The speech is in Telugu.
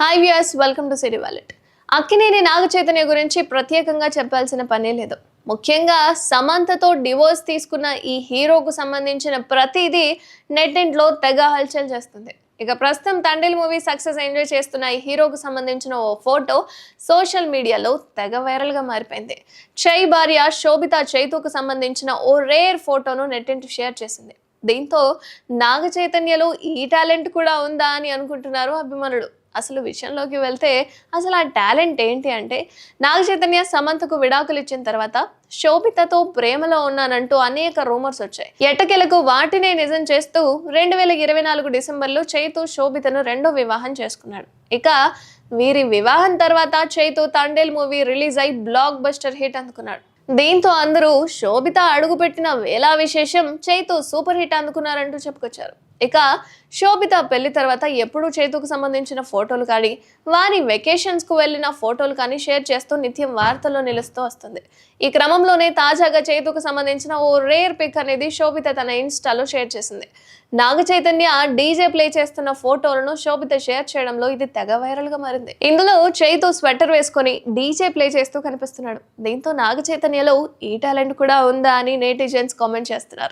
Hi viewers welcome to city wallet Akkineni Naga Chaitanya గురించి ప్రత్యేకంగా చెప్పాల్సిన పనే లేదు. ముఖ్యంగా సమంతతో డివోర్స్ తీసుకున్న ఈ హీరోకు సంబంధించిన ప్రతిదీ నెట్టింట్లో తెగ హల్చల్ చేస్తుంది. ఇక ప్రస్తుతం తండ్రిల్ మూవీ సక్సెస్ ఎంజాయ్ చేస్తున్న ఈ హీరోకు సంబంధించిన ఓ ఫోటో సోషల్ మీడియాలో తెగ వైరల్గా మారిపోయింది. చై భార్య శోభిత చైతుకు సంబంధించిన ఓ రేర్ ఫోటోను నెట్టింటి షేర్ చేసింది. దీంతో నాగ చైతన్యలో ఈ టాలెంట్ కూడా ఉందా అని అనుకుంటున్నారు అభిమానులు. అసలు విషయంలోకి వెళ్తే అసలు ఆ టాలెంట్ ఏంటి అంటే నాగ చైతన్య సమంతకు విడాకులు ఇచ్చిన తర్వాత శోభితతో ప్రేమలో ఉన్నానంటూ అనేక రూమర్స్ వచ్చాయి. ఎట్టకెలకు వాటినే నిజం చేస్తూ రెండు వేల ఇరవై నాలుగు డిసెంబర్లో చైతు శోభితను రెండో వివాహం చేసుకున్నాడు. ఇక వీరి వివాహం తర్వాత చైతు తండేల్ మూవీ రిలీజ్ అయి బ్లాక్ బస్టర్ హిట్ అందుకున్నాడు. దీంతో అందరూ శోభిత అడుగుపెట్టిన వేలా విశేషం చైతు సూపర్ హిట్ అందుకున్నారంటూ చెప్పుకొచ్చారు. ఇక శోభిత పెళ్ళి తర్వాత ఎప్పుడూ చేతుకు సంబంధించిన ఫోటోలు కానీ వారి వెకేషన్స్కు వెళ్ళిన ఫోటోలు కానీ షేర్ చేస్తూ నిత్యం వార్తల్లో నిలుస్తూ వస్తుంది. ఈ క్రమంలోనే తాజాగా చేతుకు సంబంధించిన ఓ రేర్ పిక్ అనేది శోభిత తన ఇన్స్టాలో షేర్ చేసింది. నాగ చైతన్య డీజే ప్లే చేస్తున్న ఫోటోలను శోభిత షేర్ చేయడంలో ఇది తెగ వైరల్గా మారింది. ఇందులో చేతు స్వెటర్ వేసుకొని డీజే ప్లే చేస్తూ కనిపిస్తున్నాడు. దీంతో నాగ చైతన్యలో ఈ టాలెంట్ కూడా ఉందా అని నేటిజన్స్ కామెంట్ చేస్తున్నారు.